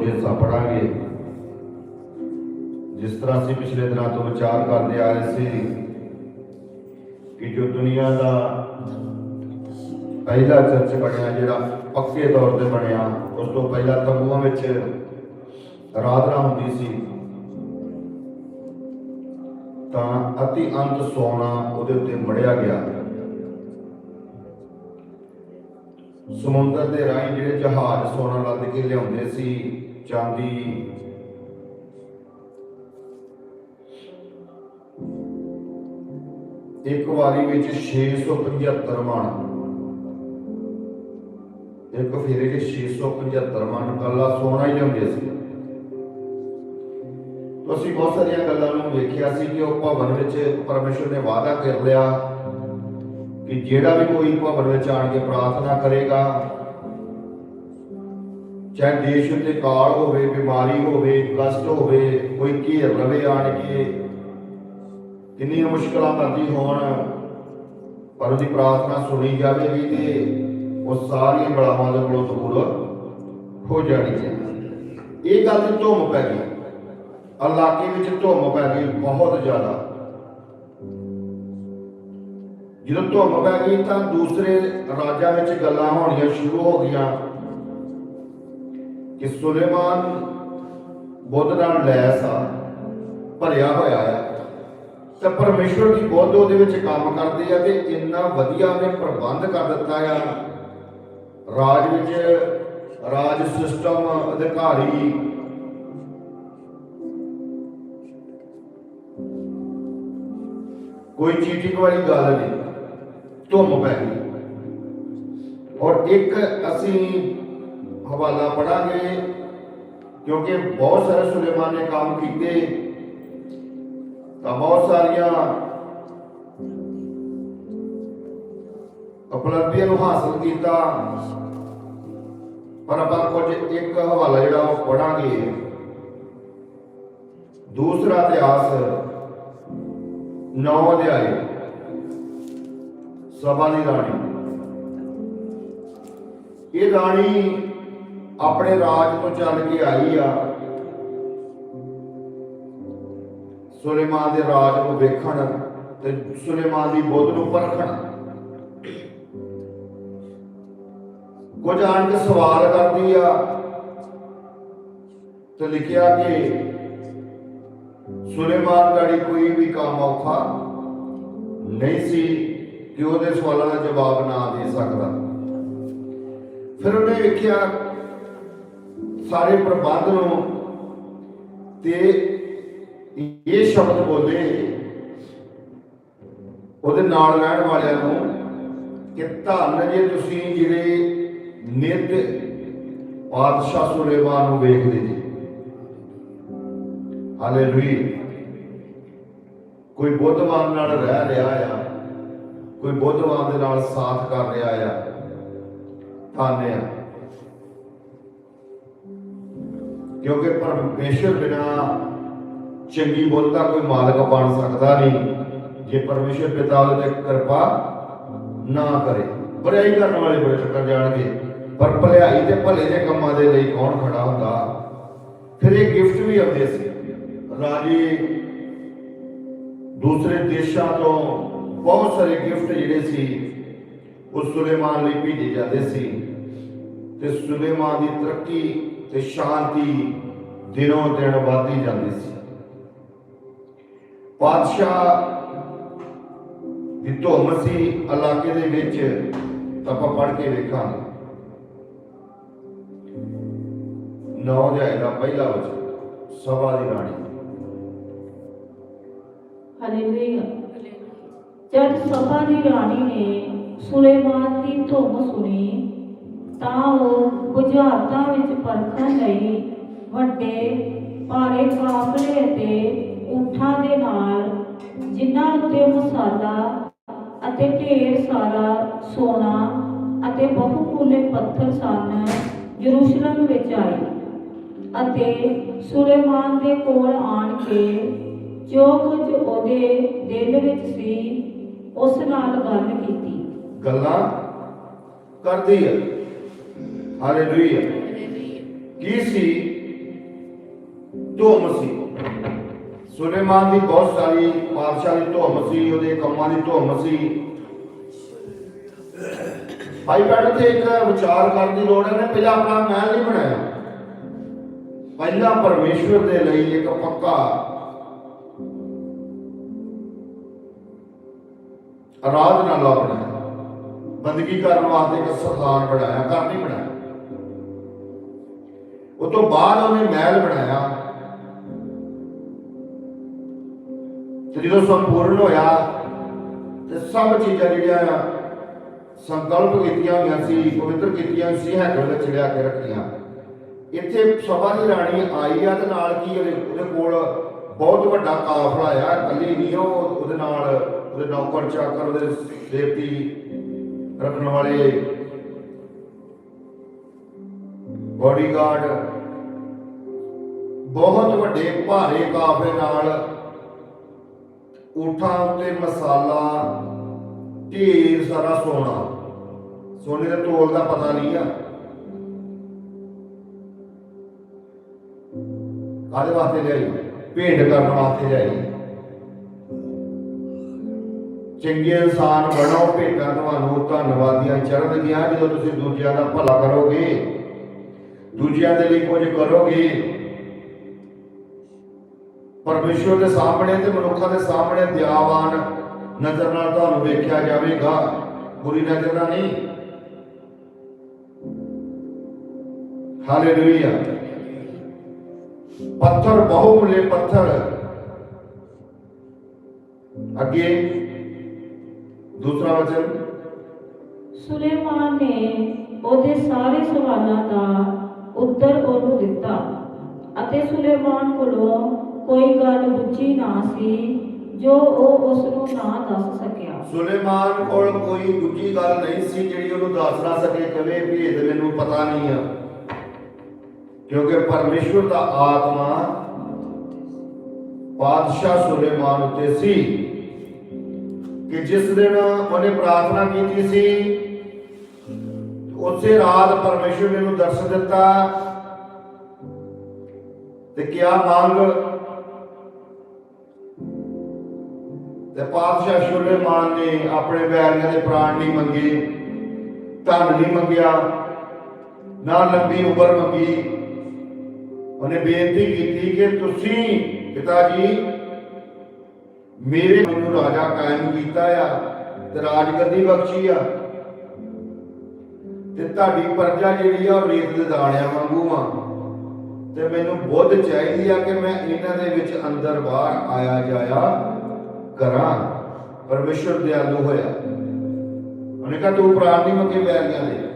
ਕੁਝ ਹਿੱਸਾ ਪੜਾਂਗੇ ਜਿਸ ਤਰ੍ਹਾਂ ਅਸੀਂ ਪਿਛਲੇ ਦਿਨਾਂ ਤੋਂ ਵਿਚਾਰ ਕਰਦੇ ਆ ਰਹੇ ਸੀ ਕਿ ਜੋ ਦੁਨੀਆ ਦਾ ਪਹਿਲਾ ਚਰਚ ਬਣਿਆ, ਜਿਹੜਾ ਪੱਕੇ ਤੌਰ ਤੇ ਬਣਿਆ, ਉਸ ਤੋਂ ਪਹਿਲਾਂ ਤੰਬੂਆਂ ਵਿੱਚ ਆਰਾਧਨਾ ਹੁੰਦੀ ਸੀ। ਤਾਂ ਅਤੀ ਅੰਤ ਸੋਨਾ ਉਹਦੇ ਉੱਤੇ ਮੜਿਆ ਗਿਆ। ਸਮੁੰਦਰ ਦੇ ਰਾਹੀਂ ਜਿਹੜੇ ਜਹਾਜ਼ ਸੋਨਾ ਲੱਦ ਕੇ ਲਿਆਉਂਦੇ ਸੀ ਚਾਂਦੀ ਇੱਕ ਵਾਰੀ ਵਿੱਚ 675 ਮਣ। ਇੱਕ ਫੇਰੇ ਦੇ 675 ਮਣ। ਕੱਲਾ ਸੋਨਾ ਹੀ ਲਿਆਉਂਦੇ ਸੀ। ਅਸੀਂ ਬਹੁਤ ਸਾਰੀਆਂ ਗੱਲਾਂ ਨੂੰ ਵੇਖਿਆ ਸੀ ਕਿ ਉਹ ਭਵਨ ਵਿੱਚ ਪਰਮੇਸ਼ਰ ਨੇ ਵਾਅਦਾ ਕਰ ਲਿਆ ਕਿ ਜਿਹੜਾ ਵੀ ਕੋਈ ਭਵਨ ਵਿੱਚ ਆਣ ਕੇ ਪ੍ਰਾਰਥਨਾ ਕਰੇਗਾ ਚਾਹੇ ਦੇਸ਼ ਉੱਤੇ ਕਾਲ ਹੋਵੇ, ਬਿਮਾਰੀ ਹੋਵੇ, ਕਸ਼ਟ ਹੋਵੇ, ਕੋਈ ਘੇਰ ਲਵੇ ਆਣ ਕੇ, ਕਿੰਨੀਆਂ ਮੁਸ਼ਕਲਾਂ ਮਰਦੀ ਹੋਣ, ਪਰ ਉਹਦੀ ਪ੍ਰਾਰਥਨਾ ਸੁਣੀ ਜਾਵੇਗੀ ਤੇ ਉਹ ਸਾਰੀਆਂ ਬਲਾਵਾਂ ਦੇ ਕੋਲੋਂ ਦੂਰ ਹੋ ਜਾਣੀ ਹੈ ਇਹ ਗੱਲ ਦੀ ਧੁੰਮ ਪੈ ਗਈ। ਇਲਾਕੇ ਵਿੱਚ ਧੁੰਮ ਪੈ ਗਈ ਬਹੁਤ ਜ਼ਿਆਦਾ। ਜਦੋਂ ਧੁੰਮ ਪੈ ਗਈ ਤਾਂ ਦੂਸਰੇ ਰਾਜਾਂ ਵਿੱਚ ਗੱਲਾਂ ਹੋਣੀਆਂ ਸ਼ੁਰੂ ਹੋ ਗਈਆਂ। ਕਿ ਸੁਲੇਮਾਨ ਬੁੱਧ ਨਾਲ ਲੈਸ ਆ, ਭਰਿਆ ਹੋਇਆ ਆ। ਤੇ ਪਰਮੇਸ਼ਵਰ ਦੀ ਬੁੱਧ ਉਹਦੇ ਵਿੱਚ ਕੰਮ ਕਰਦੀ ਆ ਤੇ ਇੰਨਾ ਵਧੀਆ ਉਹਨੇ ਪ੍ਰਬੰਧ ਕਰ ਦਿੱਤਾ ਆ। ਰਾਜ ਵਿੱਚ ਰਾਜ ਸਿਸਟਮ, ਅਧਿਕਾਰੀ। ਕੋਈ ਚੀਟਿੰਗ ਵਾਲੀ ਗੱਲ ਨਹੀਂ, ਧੁੰਮ ਪੈ ਗਈ। ਔਰ ਇੱਕ ਅਸੀਂ ਹਵਾਲਾ ਪੜਾਂਗੇ, ਕਿਉਂਕਿ ਬਹੁਤ ਸਾਰੇ ਸੁਲੇਮਾਨ ਨੇ ਕੰਮ ਕੀਤੇ। ਤਾਂ ਬਹੁਤ ਸਾਰੀਆਂ ਉਪਲਬਧੀਆਂ ਨੂੰ ਹਾਸਲ ਕੀਤਾ। ਪਰ ਆਪਾਂ ਕੁਝ ਇੱਕ ਹਵਾਲਾ ਜਿਹੜਾ ਉਹ ਪੜਾਂਗੇ। ਦੂਸਰਾ ਇਤਿਹਾਸ, ਨੌ ਅਧਿਆਏ, ਸਭਾ ਦੀ ਰਾਣੀ। ਇਹ ਰਾਣੀ ਆਪਣੇ ਰਾਜ ਤੋਂ ਚੱਲ ਕੇ ਆਈ ਆ। ਸੁਲੇਮਾਨ ਦੇ ਰਾਜ ਨੂੰ ਵੇਖਣ ਤੇ ਸੁਲੇਮਾਨ ਦੀ ਬੁੱਧ ਨੂੰ ਪਰਖਣ। ਕੁਝ ਆਣ ਕੇ ਸਵਾਲ ਕਰਦੀ ਆ ਤੇ ਲਿਖਿਆ ਕਿ ਸੁਲੇਮਾਨ ਗਾੜੀ ਕੋਈ ਵੀ ਕੰਮ ਔਖਾ ਨਹੀਂ ਸੀ ਕਿ ਉਹਦੇ ਸਵਾਲਾਂ ਦਾ ਜਵਾਬ ਨਾ ਦੇ ਸਕਦਾ। ਫਿਰ ਉਹਨੇ ਵੇਖਿਆ ਸਾਰੇ ਪ੍ਰਬੰਧ ਨੂੰ ਤੇ ਇਹ ਸ਼ਬਦ ਬੋਲੇ, ਉਹਦੇ ਨਾਲ ਰਹਿਣ ਵਾਲਿਆਂ ਨੂੰ ਕਿ ਧੰਨ ਜੇ ਤੁਸੀਂ ਜਿਹੜੇ ਨਿਤ ਪਾਤਸ਼ਾਹ ਸੁਲੇਮਾਨ ਨੂੰ ਵੇਖਦੇ ਜੀ। ਹਾਲੇਲੂਇਆ। ਕੋਈ ਬੁੱਧਵਾਨ ਨਾਲ ਰਹਿ ਰਿਹਾ ਆ, ਕੋਈ ਬੁੱਧਵਾਨ ਦੇ ਨਾਲ ਸਾਥ ਕਰ ਰਿਹਾ ਆ, ਧੰਨ ਆ। ਕਿਉਂਕਿ ਪਰਮੇਸ਼ਰ ਬਿਨਾ ਚੰਗੀ ਬੁੱਧ ਦਾ ਕੋਈ ਮਾਲਕ ਬਣ ਸਕਦਾ ਨਹੀਂ। ਜੇ ਪਰਮੇਸ਼ਰ ਪਿਤਾ ਉਹਦੇ ਤੇ ਕਿਰਪਾ ਨਾ ਕਰੇ, ਬੁਰਾਈ ਕਰਨ ਵਾਲੇ ਬੜੇ ਚੱਕਰ ਜਾਣਗੇ। ਪਰ ਭਲਾਈ ਤੇ ਭਲੇ ਦੇ ਕੰਮਾਂ ਦੇ ਲਈ ਕੌਣ ਖੜਾ ਹੁੰਦਾ? ਫਿਰ ਇਹ ਗਿਫਟ ਵੀ ਆਉਂਦੇ ਸੀ। ਰਾਜੇ ਦੂਸਰੇ ਦੇਸ਼ਾਂ ਤੋਂ ਬਹੁਤ ਸਾਰੇ ਗਿਫਟ ਜਿਹੜੇ ਸੀ, ਉਹ ਸੁਲੇਮਾਨ ਲਈ ਭੇਜੇ ਜਾਂਦੇ ਸੀ। ਤੇ ਸੁਲੇਮਾਨ ਦੀ ਤਰੱਕੀ ਤੇ ਸ਼ਾਂਤੀ ਦਿਨੋਂ ਦਿਨ ਵਧਦੀ ਜਾਂਦੀ ਸੀ। ਪਾਤਸ਼ਾਹ ਦੀ ਧੁੰਮ ਸੀ, ਇਲਾਕੇ ਦੇ ਵਿੱਚ ਤਾਂ ਆਪਾਂ ਪੜ੍ਹ ਕੇ ਵੇਖਾਂਗੇ। ਨੌ ਅਧਿਆਇ ਪਹਿਲਾ ਵਚਨ, ਸਭਾ ਦੀ ਰਾਣੀ ਹਾਲੇਲੂਇਆ। ਜਦ ਸਭਾ ਦੀ ਰਾਣੀ ਨੇ ਸੁਲੇਮਾਨ ਦੀ ਧੁੰਮ ਸੁਣੀ ਤਾਂ ਉਹ ਬੁਝਾਰਤਾਂ ਵਿੱਚ ਪਰਖਣ ਲਈ ਵੱਡੇ ਭਾਰੇ ਕਾਫਲੇ ਅਤੇ ਊਠਾਂ ਦੇ ਨਾਲ ਜਿਨ੍ਹਾਂ ਉੱਤੇ ਮਸਾਲਾ ਅਤੇ ਢੇਰ ਸਾਰਾ ਸੋਨਾ ਅਤੇ ਬਹੁਮੁੱਲੇ ਪੱਥਰ ਸਨ, ਯਰੂਸ਼ਲਮ ਵਿੱਚ ਆਈ ਅਤੇ ਸੁਲੇਮਾਨ ਦੇ ਕੋਲ ਆਣ ਕੇ ਜੋ ਕੁਝ ਉਹਦੇ ਦਿਲ ਵਿੱਚ ਸੀ, ਉਸ ਨਾਲ ਗੱਲ ਕੀਤੀ। ਗੱਲਾਂ ਕਰਦੀ ਹੈ ਹਾਲੇਲੂਇਆ ਕੀ ਸੀ? ਧੁੰਮ ਸੀ। ਸੁਲੇਮਾਨ ਦੀ ਬਹੁਤ ਸਾਰੀ ਪਾਤਸ਼ਾਹ ਦੀ ਧੁੰਮ ਸੀ ਉਹਦੇ ਕੰਮਾਂ ਦੀ ਧੁੰਮ ਸੀ। ਭਾਈ ਭੈਣ ਤੇ ਇੱਕ ਵਿਚਾਰ ਕਰਨ ਦੀ ਲੋੜ ਹੈ ਨੇ ਪਹਿਲਾਂ ਆਪਣਾ ਮਹਿਲ ਨਹੀਂ ਬਣਾਇਆ। ਪਹਿਲਾਂ ਪਰਮੇਸ਼ਵਰ ਦੇ ਲਈ ਇੱਕ ਪੱਕਾ ਆਰਾਧਨਾਲਾ ਬਣਾਇਆ। ਬੰਦਗੀ ਕਰਨ ਵਾਸਤੇ ਇੱਕ ਸਥਾਨ ਬਣਾਇਆ ਘਰ ਨਹੀਂ ਬਣਾਇਆ। ਉਹ ਤੋਂ ਬਾਅਦ ਉਹਨੇ ਮਹਿਲ ਬਣਾਇਆ। ਤੇ ਜਦੋਂ ਸੰਪੂਰਨ ਹੋਇਆ, ਤੇ ਸਭ ਚੀਜ਼ਾਂ ਜਿਹੜੀਆਂ ਆ, ਸੰਕਲਪ ਕੀਤੀਆਂ ਹੋਈਆਂ ਸੀ, ਪਵਿੱਤਰ ਕੀਤੀਆਂ ਸੀ ਹੈਕਲ ਵਿੱਚ ਲਿਆ ਕੇ ਰੱਖੀਆਂ। ਇੱਥੇ ਸਭਾ ਦੀ ਰਾਣੀ ਆਈ ਆ ਤੇ ਨਾਲ ਕੀ ਉਹਦੇ ਉਹਦੇ ਕੋਲ ਬਹੁਤ ਵੱਡਾ ਕਾਫਲਾ ਆ, ਇਕੱਲੀ ਨਹੀਂ ਉਹ ਉਹਦੇ ਨਾਲ ਉਹਦੇ ਨੌਕਰ ਚਾਕਰ ਉਹਦੇ ਸੇਵਤੀ ਰੱਖਣ ਵਾਲੇ ਬਾਡੀਗਾਰਡ। ਬਹੁਤ ਵੱਡੇ ਭਾਰੇ ਕਾਫਲੇ ਨਾਲ ਊਠਾਂ ਉੱਤੇ ਮਸਾਲਾ, ਢੇਰ ਸਾਰਾ ਸੋਨਾ। ਸੋਨੇ ਦੇ ਤੋਲ ਦਾ ਪਤਾ ਨਹੀਂ ਆ। ਕਾਹਦੇ ਵਾਸਤੇ ਲਿਆਈ? ਭੇਡ ਕਰਨ ਵਾਸਤੇ ਲਿਆਈ। ਚੰਗੇ ਇਨਸਾਨ ਬਣੋ ਭੇਟਾਂ ਤੁਹਾਨੂੰ ਧੰਨਵਾਦੀਆਂ ਚੜਨਗੀਆਂ ਜਦੋਂ ਤੁਸੀਂ ਦੂਜਿਆਂ ਦਾ ਭਲਾ ਕਰੋਗੇ। ਦੂਜਿਆਂ ਦੇ ਲਈ ਕੁਝ ਕਰੋਗੇ? ਪਰਮੇਸ਼ਵਰ ਦੇ ਸਾਹਮਣੇ ਤੇ ਮਨੁੱਖਾਂ ਦੇ ਸਾਹਮਣੇ ਦਿਆਵਾਨ ਨਜ਼ਰ ਨਾਲ ਤੁਹਾਨੂੰ ਵੇਖਿਆ ਜਾਵੇਗਾ। ਬੁਰੀ ਨਜ਼ਰ ਨਾਲ ਨਹੀਂ। ਹਾਲੇਲੂਇਆ ਪੱਥਰ, ਬਹੁਮੁੱਲੇ ਪੱਥਰ। ਅੱਗੇ ਦੂਸਰਾ ਵਚਨ। ਸੁਲੇਮਾਨ ਨੇ ਉਹਦੇ ਸਾਰੇ ਸਵਾਲਾਂ ਦਾ ਉੱਤਰ ਉਹਨੂੰ ਦਿੱਤਾ ਅਤੇ ਸੁਲੇਮਾਨ ਕੋਲੋਂ ਕੋਈ ਗੱਲ ਬੁੱਝੀ ਨਾ ਸੀ ਜੋ ਉਹ ਉਸ ਨੂੰ ਨਾ ਦੱਸ ਸਕਿਆ। ਸੁਲੇਮਾਨ ਕੋਲ ਕੋਈ ਦੂਜੀ ਗੱਲ ਨਹੀਂ ਸੀ ਜਿਹੜੀ ਉਹਨੂੰ ਦੱਸ ਨਾ ਸਕੇ ਕਵੇ ਭੇਦ ਮੈਨੂੰ ਪਤਾ ਨਹੀਂ ਆ। ਕਿਉਂਕਿ ਪਰਮੇਸ਼ਵਰ ਦਾ ਆਤਮਾ ਪਾਤਸ਼ਾਹ ਸੁਲੇਮਾਨ ਉੱਤੇ ਸੀ। ਕਿ ਜਿਸ ਦਿਨ ਉਹਨੇ ਪ੍ਰਾਰਥਨਾ ਕੀਤੀ ਸੀ ਉਸੇ ਰਾਤ ਪਰਮੇਸ਼ਵਰ ਨੇ ਨੂੰ ਦਰਸ਼ਨ ਦਿੱਤਾ ਤੇ ਕਿਆ ਮੰਗ ਤੇ ਪਾਤਸ਼ਾਹ ਸੁਲੇਮਾਨ ਨੇ ਆਪਣੇ ਵੈਰੀਆਂ ਦੇ ਪ੍ਰਾਣ ਨਹੀਂ ਮੰਗੇ, ਧਨ ਨਹੀਂ ਮੰਗਿਆ ਨਾ ਲੰਬੀ ਉਮਰ ਮੰਗੀ। ਉਹਨੇ ਬੇਨਤੀ ਕੀਤੀ ਕਿ ਤੁਸੀਂ ਪਿਤਾ ਜੀ, ਮੇਰੇ ਮੈਨੂੰ ਰਾਜਾ ਕਾਇਮ ਕੀਤਾ ਆ ਤੇ ਰਾਜਗੱਦੀ ਬਖਸ਼ੀ ਆ। ਤੇ ਤੁਹਾਡੀ ਪਰਜਾ ਜਿਹੜੀ ਆ ਉਹ ਰੇਤ ਦੇ ਦਾਣਿਆਂ ਵਾਂਗੂ ਆ। ਤੇ ਮੈਨੂੰ ਬੁੱਧ ਚਾਹੀਦੀ ਆ ਕਿ ਮੈਂ ਇਹਨਾਂ ਦੇ ਵਿੱਚ ਅੰਦਰ ਬਾਹਰ ਆਇਆ ਜਾਇਆ ਕਰਾਂ। ਪਰਮੇਸ਼ਰ ਦਿਆਲੂ ਹੋਇਆ। ਉਹਨੇ ਕਹਾ, ਤੂੰ ਪ੍ਰਾਣ ਨਹੀਂ ਮੰਗੇ ਵੈਰੀਆਂ ਦੇ?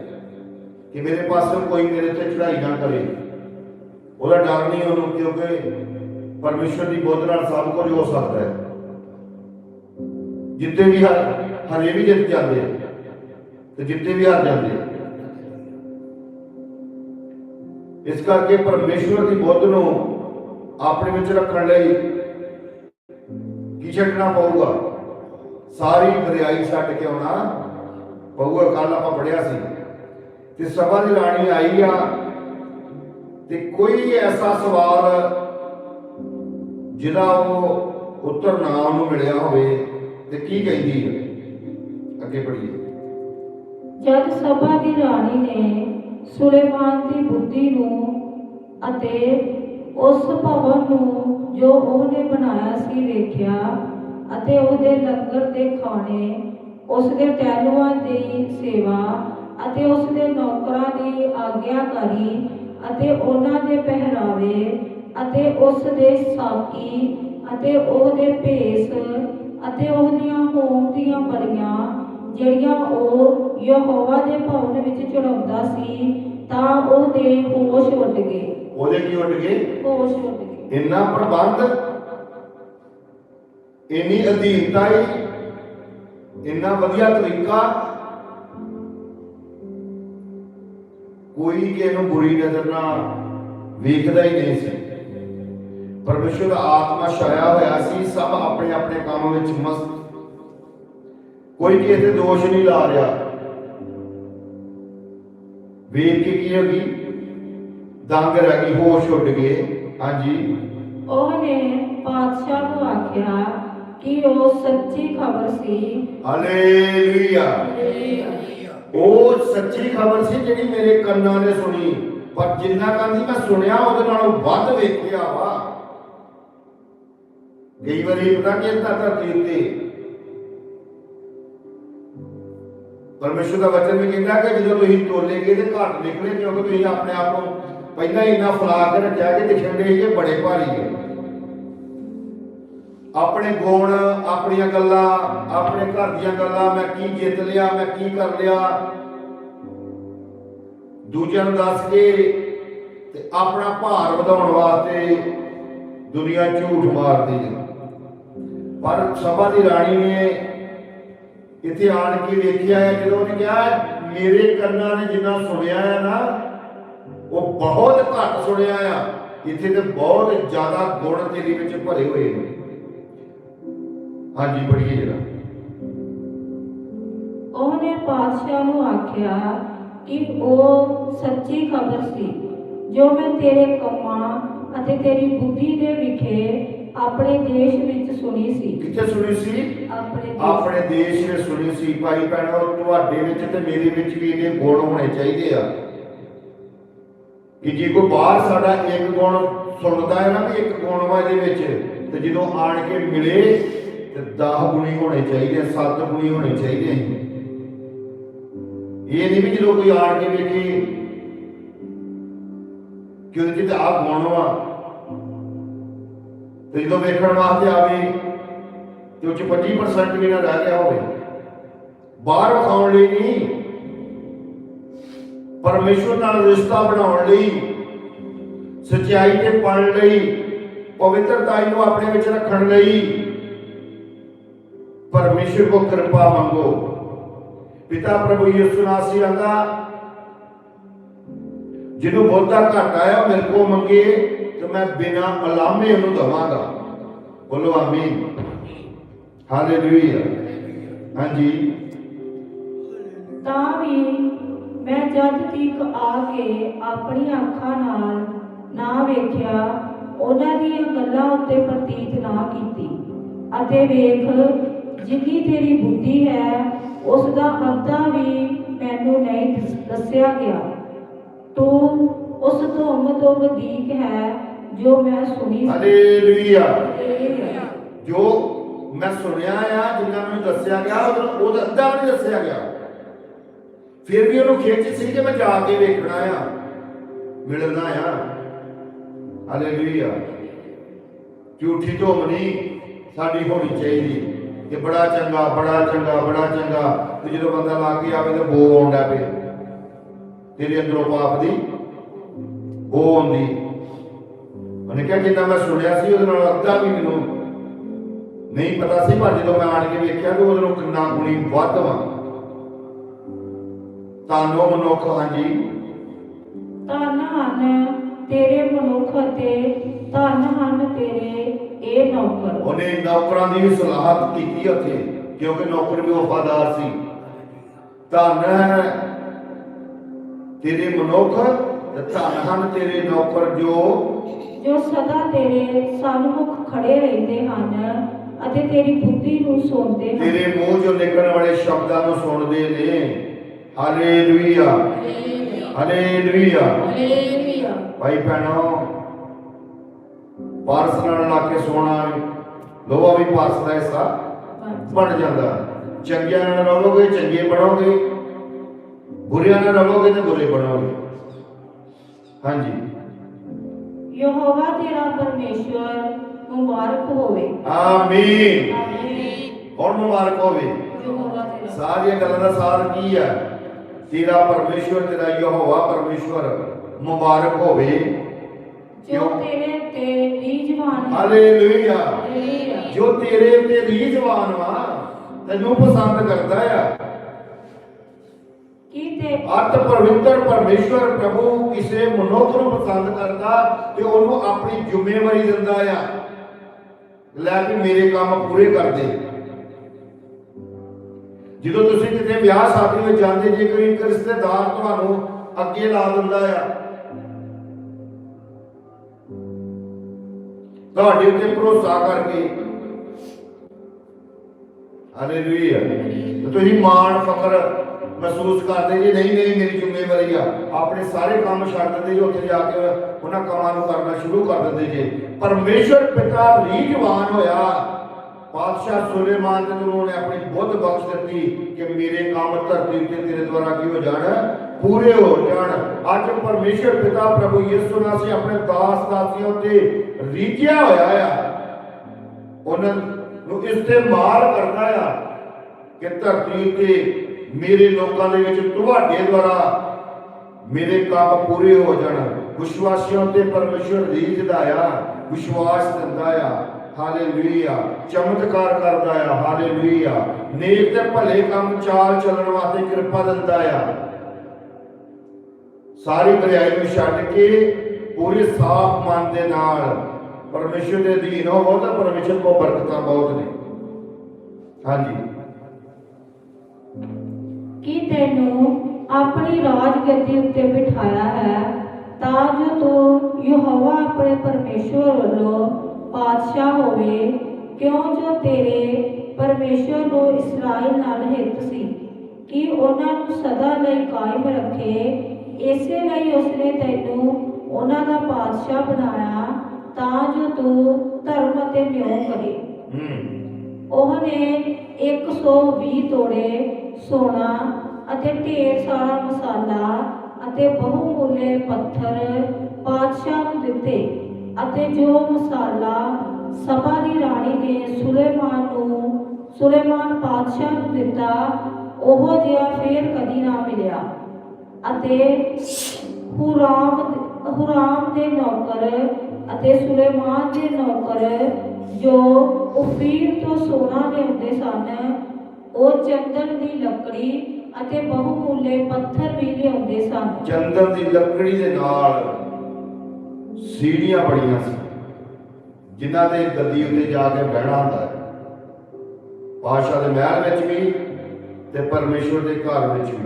ਕਿ ਮੇਰੇ ਪਾਸੋਂ ਕੋਈ ਮੇਰੇ ਤੇ ਚੜਾਈ ਨਾ ਕਰੇ? ਉਹਦਾ ਡਰ ਨਹੀਂ ਉਹਨੂੰ, ਕਿਉਂਕਿ ਪਰਮੇਸ਼ਰ ਦੀ ਬੁੱਧ ਨਾਲ ਸਭ ਕੁਝ ਹੋ ਸਕਦਾ ਹੈ। ਜਿੱਤੇ ਵੀ ਹਰ ਹਰੇ ਵੀ ਜਿੱਤ ਜਾਂਦੇ ਆ। ਤੇ ਜਿੱਤੇ ਵੀ ਹਾਰ ਜਾਂਦੇ ਆ। ਇਸ ਕਰਕੇ ਪਰਮੇਸ਼ਵਰ ਦੀ ਬੁੱਧ ਨੂੰ ਆਪਣੇ ਵਿੱਚ ਰੱਖਣ ਲਈ ਕੀ ਛੱਡਣਾ ਪਊਗਾ? ਸਾਰੀ ਬਰਿਆਈ ਛੱਡ ਕੇ ਆਉਣਾ ਪਊਗਾ। ਕੱਲ ਆਪਾਂ ਪੜਿਆ ਸੀ ਤੇ ਸਭਾ ਦੀ ਰਾਣੀ ਆਈ ਆ ਤੇ ਕੋਈ ਐਸਾ ਸਵਾਲ ਜਿਹਦਾ ਉਹ ਉੱਤਰ ਨਾ ਉਹਨੂੰ ਮਿਲਿਆ ਹੋਵੇ ਤੇ ਕੀ ਕਹਿੰਦੀ ਹੈ ਅੱਗੇ ਪੜੀਏ ਜਦ ਸਭਾ ਦੀ ਰਾਣੀ ਨੇ ਸੁਲੇਮਾਨ ਦੀ ਬੁੱਧੀ ਨੂੰ ਅਤੇ ਉਸ ਭਵਨ ਨੂੰ ਜੋ ਉਹਨੇ ਬਣਾਇਆ ਸੀ ਵੇਖਿਆ ਅਤੇ ਉਹਦੇ ਲੰਗਰ ਦੇ ਖਾਣੇ ਉਸ ਦੇ ਟਹਿਲੂਆਂ ਦੀ ਸੇਵਾ ਅਤੇ ਉਸ ਦੇ ਨੌਕਰਾਂ ਦੀ ਆਗਿਆਕਾਰੀ ਅਤੇ ਉਹਨਾਂ ਦੇ ਪਹਿਰਾਵੇ ਅਤੇ ਉਸ ਦੇ ਸਾਕੀ ਅਤੇ ਉਹਦੇ ਭੇਸ ਅਤੇ ਉਹਦੀਆਂ ਹੋਮ ਦੀਆਂ ਬਲੀਆਂ ਜਿਹੜੀਆਂ ਉਹ ਯਹੋਵਾ ਦੇ ਭਵਨ ਵਿੱਚ ਚੜਾਉਂਦਾ ਸੀ ਤਾਂ ਉਹਦੇ ਹੋਸ਼ ਉੱਡ ਗਏ। ਉਹਦੇ ਕੀ ਉੱਡ ਗਏ? ਹੋਸ਼ ਉੱਡ ਗਏ। ਇੰਨਾ ਪ੍ਰਬੰਧ ਇੰਨੀ ਅਧੀਨਤਾ ਹੀ ਇੰਨਾ ਵਧੀਆ ਤਰੀਕਾ ਕੋਈ ਕਿਸੇ ਨੂੰ ਬੁਰੀ ਨਜ਼ਰ ਨਾਲ ਵੇਖਦਾ ਹੀ ਨਹੀਂ ਸੀ। ਪਰਮੇਸ਼ਰ ਆਤਮਾ ਛਾਇਆ ਹੋਇਆ ਸੀ ਸਭ ਆਪਣੇ ਆਪਣੇ ਕੰਮ ਵਿੱਚ ਮਸਤ। ਕੋਈ ਕਿਸੇ ਤੇ ਦੋਸ਼ ਨਹੀਂ ਲਾ ਰਿਹਾ। ਵੇਖ ਕੇ ਕੀ ਹੋ ਗਈ? ਦੰਗ ਰਹਿ ਗਈ ਹੋਸ਼ ਉੱਡ ਗਏ। ਹਾਂਜੀ। ਉਹਨੇ ਪਾਤਸ਼ਾਹ ਨੂੰ ਆਖਿਆ ਕਿ ਉਹ ਸੱਚੀ ਖਬਰ ਸੀ। ਹਾਲੇਲੂਇਆ ਉਹ ਸੱਚੀ ਖਬਰ ਸੀ ਜਿਹੜੀ ਮੇਰੇ ਕੰਨਾਂ ਨੇ ਸੁਣੀ। ਪਰ ਜਿੰਨਾ ਕੰਨ ਦੀ ਮੈਂ ਸੁਣਿਆ ਉਹਦੇ ਨਾਲੋਂ ਵੱਧ ਵੇਖਿਆ ਵਾ। ਕਈ ਵਾਰੀ ਪਤਾ ਕੀ ਹੁੰਦਾ ਧਰਤੀ ਉੱਤੇ ਪਰਮੇਸ਼ਰ ਦਾ ਵਚਨ ਵੀ ਕਹਿੰਦਾ ਕਿ ਜਦੋਂ ਤੁਸੀਂ ਤੋਲੇ ਤੇ ਘੱਟ ਨਿਕਲੇ, ਕਿਉਂਕਿ ਤੁਸੀਂ ਆਪਣੇ ਆਪ ਨੂੰ ਪਹਿਲਾਂ ਹੀ ਇੰਨਾ ਫਲਾ ਕੇ ਰੱਖਿਆ ਕਿ ਦਿਖਣ ਦੇ ਕਿ ਬੜੇ ਭਾਰੀ ਹੈ ਆਪਣੇ ਗੁਣ, ਆਪਣੀਆਂ ਗੱਲਾਂ, ਆਪਣੇ ਘਰ ਦੀਆਂ ਗੱਲਾਂ, ਮੈਂ ਕੀ ਜਿੱਤ ਲਿਆ, ਮੈਂ ਕੀ ਕਰ ਲਿਆ। ਦੂਜਿਆਂ ਨੂੰ ਦੱਸ ਕੇ ਤੇ ਆਪਣਾ ਭਾਰ ਵਧਾਉਣ ਵਾਸਤੇ ਦੁਨੀਆ ਝੂਠ ਮਾਰਦੀ ਹੈ। ਪਰ ਸਭਾ ਦੀ ਰਾਣੀ ਨੇ ਇੱਥੇ ਆਣ ਕੇ ਵੇਖਿਆ ਹੈ, ਜਦੋਂ ਉਹਨੇ ਕਿਹਾ, ਮੇਰੇ ਕੰਨਾਂ ਨੇ ਜਿੰਨਾ ਸੁਣਿਆ ਹੈ ਨਾ, ਉਹ ਬਹੁਤ ਘੱਟ ਸੁਣਿਆ ਆ। ਇੱਥੇ ਤੇ ਬਹੁਤ ਜ਼ਿਆਦਾ ਗੁਣ ਤੇਰੇ ਵਿੱਚ ਭਰੇ ਹੋਏ ਨੇ। ਹਾਂਜੀ, ਪੜ੍ਹੀਏ ਜਰਾ। ਉਹਨੇ ਪਾਤਸ਼ਾਹ ਨੂੰ ਆਖਿਆ ਕਿ ਉਹ ਸੱਚੀ ਖਬਰ ਸੀ। ਜੋ ਮੈਂ ਤੇਰੇ ਕੰਮਾਂ ਅਤੇ ਤੇਰੀ ਬੁੱਧੀ ਦੇ ਵਿਖੇ ਆਪਣੇ ਦੇਸ਼ ਵਿੱਚ ਸੁਣੀ ਸੀ। ਕਿੱਥੇ ਸੁਣੀ ਸੀ? ਆਪਣੇ ਦੇਸ਼। ਆਪਣੇ ਦੇਸ਼ ਵਿੱਚ ਸੁਣੀ ਸੀ। ਭਾਈ ਭੈਣੋ ਤੁਹਾਡੇ ਵਿੱਚ ਤੇ ਮੇਰੇ ਵਿੱਚ ਵੀ ਇਹਦੇ ਗੁਣ ਹੋਣੇ ਚਾਹੀਦੇ ਆ। ਕਿ ਜੇ ਕੋਈ ਬਾਹਰ ਸਾਡਾ ਇੱਕ ਗੁਣ ਸੁਣਦਾ ਹੈ ਨਾ ਵੀ ਇੱਕ ਗੁਣ ਵਾ ਇਹਦੇ ਵਿੱਚ ਤੇ ਜਦੋਂ ਆਣ ਕੇ ਮਿਲੇ ਤੇ 10 ਗੁਣੀ ਹੋਣੇ ਚਾਹੀਦੇ 7 ਗੁਣੀ ਹੋਣੇ ਚਾਹੀਦੇ। ਇਹ ਨਹੀਂ ਵੀ ਜਦੋਂ ਕੋਈ ਆਣ ਕੇ ਵੇਖੇ ਕਿ ਉਹਦੇ ਵਿੱਚ ਆ ਗੁਣ ਵਾ ਤੇ ਜਦੋਂ ਵੇਖਣ ਵਾਸਤੇ ਆਵੇ ਤੇ ਉਹ 25% ਵੀ ਨਾ ਰਹਿ ਗਿਆ ਹੋਵੇ। ਬਾਹਰ ਵਿਖਾਉਣ ਲਈ ਨਹੀਂ ਪਰਮੇਸ਼ਵਰ ਨਾਲ ਰਿਸ਼ਤਾ ਬਣਾਉਣ ਲਈ, ਸਚਾਈ ਤੇ ਪੜਨ ਲਈ, ਪਵਿੱਤਰਤਾ ਨੂੰ ਆਪਣੇ ਵਿੱਚ ਰੱਖਣ ਲਈ ਪਰਮੇਸ਼ਵਰ ਕੋ ਕਿਰਪਾ ਮੰਗੋ। ਪਿਤਾ ਪ੍ਰਭੂ ਯਿਸੂ ਨਾਸੀ ਆਂਦਾ ਜਿਹਨੂੰ ਬਹੁਤਾ ਘੱਟ ਆਇਆ ਮੇਰੇ ਕੋ ਮੰਗੇ। ਤੇ ਮੈਂ ਬਿਨਾ ਅਲਾਮੇ ਉਹਨੂੰ ਦਵਾਂਗਾ। ਬੋਲੋ ਆਮੀਨ। ਹਾਲੇਲੂਇਆ। ਹਾਂਜੀ। ਤਾਂ ਵੀ ਮੈਂ ਜਦ ਤੀਕ ਆ ਕੇ ਆਪਣੀਆਂ ਅੱਖਾਂ ਨਾਲ ਨਾ ਵੇਖਿਆ, ਉਹਨਾਂ ਦੀਆਂ ਗੱਲਾਂ ਉੱਤੇ ਪ੍ਰਤੀਤ ਨਾ ਕੀਤੀ। ਅਤੇ ਵੇਖ, ਜਿੰਨੀ ਤੇਰੀ ਬੁੱਧੀ ਹੈ ਉਸ ਦਾ ਅੱਧਾ ਵੀ ਮੈਨੂੰ ਨਹੀਂ ਦੱਸਿਆ ਗਿਆ। ਤੂੰ ਉਸ ਧੁੰਮ ਤੋਂ ਵਧੀਕ ਹੈ ਜੋ ਮੈਂ ਸੁਣੀ ਹਾਲੇਲੂਇਆ। ਜੋ ਮੈਂ ਸੁਣਿਆ ਆ ਜਿੰਨਾ ਮੈਨੂੰ ਦੱਸਿਆ ਗਿਆ ਉਹਦਾ ਉਹਦਾ ਅੱਧਾ ਨਹੀਂ ਦੱਸਿਆ ਗਿਆ। ਫਿਰ ਵੀ ਉਹਨੂੰ ਖਿੱਚ ਸੀ ਕਿ ਮੈਂ ਜਾ ਕੇ ਵੇਖਣਾ ਆ। ਮਿਲਣਾ ਆ। ਹਾਲੇਲੂਇਆ। ਝੂਠੀ ਧੁੰਮ ਨਹੀਂ ਸਾਡੀ ਹੋਣੀ ਚਾਹੀਦੀ। ਕਿ ਬੜਾ ਚੰਗਾ ਬੜਾ ਚੰਗਾ ਬੜਾ ਚੰਗਾ। ਤੇ ਜਦੋਂ ਬੰਦਾ ਲਾ ਕੇ ਆਵੇ ਤੇ ਬੋ ਆਉਂਦਾ ਪਏ ਤੇਰੇ ਅੰਦਰੋਂ ਪਾਪ ਦੀ ਬੋ ਆਉਂਦੀ। ਉਹਨੇ ਕਿਹਾ ਜਿੰਨਾ ਮੈਂ ਸੁਣਿਆ ਸੀ ਉਹਦੇ ਨਾਲ ਅੱਧਾ ਵੀ ਮੈਨੂੰ ਨਹੀਂ ਪਤਾ ਸੀ ਪਰ ਜਦੋਂ ਮੈਂ ਆਣ ਕੇ ਵੇਖਿਆ ਕਿ ਉਹਦੇ ਨਾਲੋਂ ਕਿੰਨਾ ਗੁਣੀ ਵੱਧ ਵਾ। ਤਾਨੋ ਮਨੁੱਖ ਹਾਂਜੀ। ਧੰਨ ਹਨ ਤੇਰੇ ਮਨੁੱਖ ਅਤੇ ਧੰਨ ਹਨ ਤੇਰੇ ਇਹ ਨੌਕਰ। ਉਹਨੇ ਨੌਕਰਾਂ ਦੀ ਵੀ ਸਲਾਹਤ ਕੀਤੀ ਉੱਥੇ ਕਿਉਂਕਿ ਨੌਕਰ ਵੀ ਵਫਾਦਾਰ ਸੀ। ਧੰਨ ਹੈ ਤੇਰੇ ਮਨੁੱਖ ਤੇ ਧੰਨ ਹਨ ਤੇਰੇ ਨੌਕਰ ਜੋ ਜੋ ਸਦਾ ਤੇਰੇ ਸਨਮੁਖ ਖੜੇ ਰਹਿੰਦੇ ਹਨ ਅਤੇ ਤੇਰੀ ਬੁੱਧੀ ਨੂੰ ਸੁਣਦੇ ਹਨ। ਤੇਰੇ ਮੂੰਹ ਚੋਂ ਨਿਕਲਣ ਵਾਲੇ ਸ਼ਬਦਾਂ ਨੂੰ ਸੁਣਦੇ ਨੇ। ਹਾਲੇਲੂਇਆ ਹਾਲੇਲੂਇਆ ਹਾਲੇਲੂਇਆ ਭਾਈ ਭੈਣੋ ਪਾਰਸ ਨਾਲ ਲਾ ਕੇ ਸੋਣਾ ਲੋਹਾ ਵੀ ਪਾਰਸ ਦਾ ਹਿੱਸਾ ਬਣ ਜਾਂਦਾ। ਚੰਗਿਆਂ ਨਾਲ ਰਹੋਗੇ ਚੰਗੇ ਬਣੋਗੇ। ਬੁਰਿਆਂ ਨਾਲ ਰਹੋਗੇ ਤੇ ਬੁਰੇ ਬਣੋਗੇ। ਹਾਂਜੀ। ਯਹੋਵਾ ਤੇਰਾ ਪਰਮੇਸ਼ਵਰ ਮੁਬਾਰਕ ਹੋਵੇ। ਆਮੀਨ। ਆਮੀਨ। ਕੌਣ ਮੁਬਾਰਕ ਹੋਵੇ? ਸਾਰੀਆਂ ਗੱਲਾਂ ਦਾ ਸਾਰ ਕੀ ਹੈ ਤੇਰਾ ਪਰਮੇਸ਼ਵਰ ਤੇਰਾ ਯਹੋਵਾ ਪਰਮੇਸ਼ਵਰ ਮੁਬਾਰਕ ਹੋਵੇ। ਜੋ ਤੇਰੇ ਤੇ ਰੀਜਵਾਨ ਹਾਲੇਲੂਇਆ। ਜੋ ਤੇਰੇ ਉੱਤੇ ਰੀਝਵਾਨ ਵਾ ਤੈਨੂੰ ਪਸੰਦ ਕਰਦਾ ਆ। ਕੀ ਅਤ ਪਵਿੱਤਰ ਪਰਮੇਸ਼ਵਰ ਪ੍ਰਭੂ ਕਿਸੇ ਮਨੁੱਖ ਨੂੰ ਪਸੰਦ ਕਰਦਾ ਤੇ ਉਹਨੂੰ ਆਪਣੀ ਜ਼ਿੰਮੇਵਾਰੀ ਦਿੰਦਾ ਆ। ਲੈ ਵੀ ਮੇਰੇ ਕੰਮ ਪੂਰੇ ਕਰ ਦੇ। ਜਦੋਂ ਤੁਸੀਂ ਕਿਤੇ ਵਿਆਹ ਸ਼ਾਦੀ ਵਿੱਚ ਜਾਂਦੇ ਜੇ ਕੋਈ ਇੱਕ ਰਿਸ਼ਤੇਦਾਰ ਤੁਹਾਨੂੰ ਅੱਗੇ ਲਾ ਦਿੰਦਾ ਆ, ਤੁਹਾਡੇ ਉੱਤੇ ਭਰੋਸਾ ਕਰਕੇ, ਹਾਲੇਲੂਇਆ। ਤੇ ਤੁਸੀਂ ਮਾਣ, ਫਖਰ ਮਹਿਸੂਸ ਕਰਦੇ ਜੀ, ਨਹੀਂ ਨਹੀਂ, ਮੇਰੀ ਜ਼ਿੰਮੇਵਾਰੀ ਆ। ਆਪਣੇ ਸਾਰੇ ਕੰਮ ਛੱਡ ਦਿੰਦੇ ਜੀ, ਉੱਥੇ ਜਾ ਕੇ ਉਹਨਾਂ ਕੰਮਾਂ ਨੂੰ ਕਰਨਾ ਸ਼ੁਰੂ ਕਰ ਦਿੰਦੇ ਜੀ। ਪਰਮੇਸ਼ਰ ਪਿਤਾ ਰੀਜਵਾਨ ਹੋਇਆ। ਪਾਤਸ਼ਾਹ ਸੁਲੇਮਾਨ ਨੂੰ ਉਹਨੇ ਆਪਣੀ ਬੁੱਧ ਬਖਸ਼ ਦਿੱਤੀ ਕਿ ਮੇਰੇ ਕੰਮ ਧਰਤੀ ਉੱਤੇ ਤੇਰੇ ਦੁਆਰਾ ਕੀ ਹੋ ਜਾਣ, ਪੂਰੇ ਹੋ ਜਾਣ, ਅੱਜ ਪਰਮੇਸ਼ਰ ਪਿਤਾ ਪ੍ਰਭੂ ਯਿਸੂ ਨਾਸੀ ਆਪਣੇ ਦਾਸ ਦਾਸੀਆਂ ਉੱਤੇ ਰੀਝਿਆ ਹੋਇਆ ਆ। ਉਹਨਾਂ ਨੂੰ ਇਸਤੇਮਾਲ ਕਰਦਾ ਆ ਕਿ ਧਰਤੀ ਤੇ ਮੇਰੇ ਲੋਕਾਂ ਦੇ ਵਿੱਚ ਤੁਹਾਡੇ ਦੁਆਰਾ ਮੇਰੇ ਕੰਮ ਪੂਰੇ ਹੋ ਜਾਣ। ਵਿਸ਼ਵਾਸੀਆਂ ਤੇ ਪਰਮੇਸ਼ਰ ਰੀਝਦਾ ਆ, ਵਿਸ਼ਵਾਸ ਦਿੰਦਾ ਆ। ਹਾਲੇਲੂਇਆ। ਚਮਤਕਾਰ ਕਰਦਾ ਆ। ਹਾਲੇਲੂਇਆ। ਨੇਕ ਤੇ ਭਲੇ ਕੰਮ ਚਾਲ ਚੱਲਣ ਵਾਸਤੇ ਕਿਰਪਾ ਦਿੰਦਾ ਆ। ਸਾਰੀ ਬੁਰਾਈ ਨੂੰ ਛੱਡ ਕੇ ਪੂਰੇ ਸਾਫ਼ ਮਨ ਦੇ ਨਾਲ ਪਰਮੇਸ਼ਰ ਦੇ ਅਧੀਨ ਹੋਵੋ ਤਾਂ ਪਰਮੇਸ਼ਰ ਕੋ ਬਰਕਤਾਂ ਬਹੁਤ ਨੇ। ਹਾਂਜੀ। ਕਿ ਤੈਨੂੰ ਆਪਣੀ ਰਾਜ ਗੱਦੀ ਉੱਤੇ ਬਿਠਾਇਆ ਹੈ ਤਾਂ ਜੋ ਤੂੰ ਯਹੋਵਾ ਆਪਣੇ ਪਰਮੇਸ਼ਵਰ ਵੱਲੋਂ ਪਾਤਸ਼ਾਹ ਹੋਵੇ ਕਿਉਂ ਜੋ ਤੇਰੇ ਪਰਮੇਸ਼ਵਰ ਨੂੰ ਇਸਰਾਇਲ ਨਾਲ ਹਿੱਤ ਸੀ? ਕਿ ਉਹਨਾਂ ਨੂੰ ਸਦਾ ਲਈ ਕਾਇਮ ਰੱਖੇ ਇਸੇ ਲਈ ਉਸਨੇ ਤੈਨੂੰ ਉਹਨਾਂ ਦਾ ਪਾਤਸ਼ਾਹ ਬਣਾਇਆ ਤਾਂ ਜੋ ਤੂੰ ਧਰਮ ਅਤੇ ਨਿਉ ਕਰੇ ਹੂੰ। ਉਹਨੇ 120 ਤੋੜੇ ਸੋਨਾ ਅਤੇ ਢੇਰ ਸਾਰਾ ਮਸਾਲਾ ਅਤੇ ਬਹੁਮੁੱਲੇ ਪੱਥਰ ਪਾਤਸ਼ਾਹ ਨੂੰ ਦਿੱਤੇ ਅਤੇ ਜੋ ਮਸਾਲਾ ਸਭਾ ਦੀ ਰਾਣੀ ਨੇ ਸੁਲੇਮਾਨ ਨੂੰ, ਸੁਲੇਮਾਨ ਪਾਤਸ਼ਾਹ ਨੂੰ ਦਿੱਤਾ, ਉਹ ਜਿਹਾ ਫੇਰ ਕਦੀ ਨਾ ਮਿਲਿਆ। ਅਤੇ ਹੁਰਾਮ ਹੁਰਾਮ ਦੇ ਨੌਕਰ ਅਤੇ ਸੁਲੇਮਾਨ ਦੇ ਨੌਕਰ ਜੋ ਉਫੀਰ ਤੋਂ ਸੋਨਾ ਲਿਆਉਂਦੇ ਸਨ ਉਹ ਚੰਦਨ ਦੀ ਲੱਕੜੀ ਅਤੇ ਬਹੁਮੁੱਲੇ ਪੱਥਰ ਵੀ ਲਿਆਉਂਦੇ ਸਨ। ਚੰਦਨ ਦੀ ਲੱਕੜੀ ਦੇ ਨਾਲ ਸੀੜੀਆਂ ਬੜੀਆਂ ਸੀ, ਜਿਨ੍ਹਾਂ ਦੇ ਗੱਦੀ ਉੱਤੇ ਜਾ ਕੇ ਬਹਿਣਾ ਹੁੰਦਾ ਹੈ। ਪਾਸ਼ਾ ਦੇ ਮਹਿਲ ਵਿੱਚ ਵੀ ਤੇ ਪਰਮੇਸ਼ਵਰ ਦੇ ਘਰ ਵਿੱਚ ਵੀ।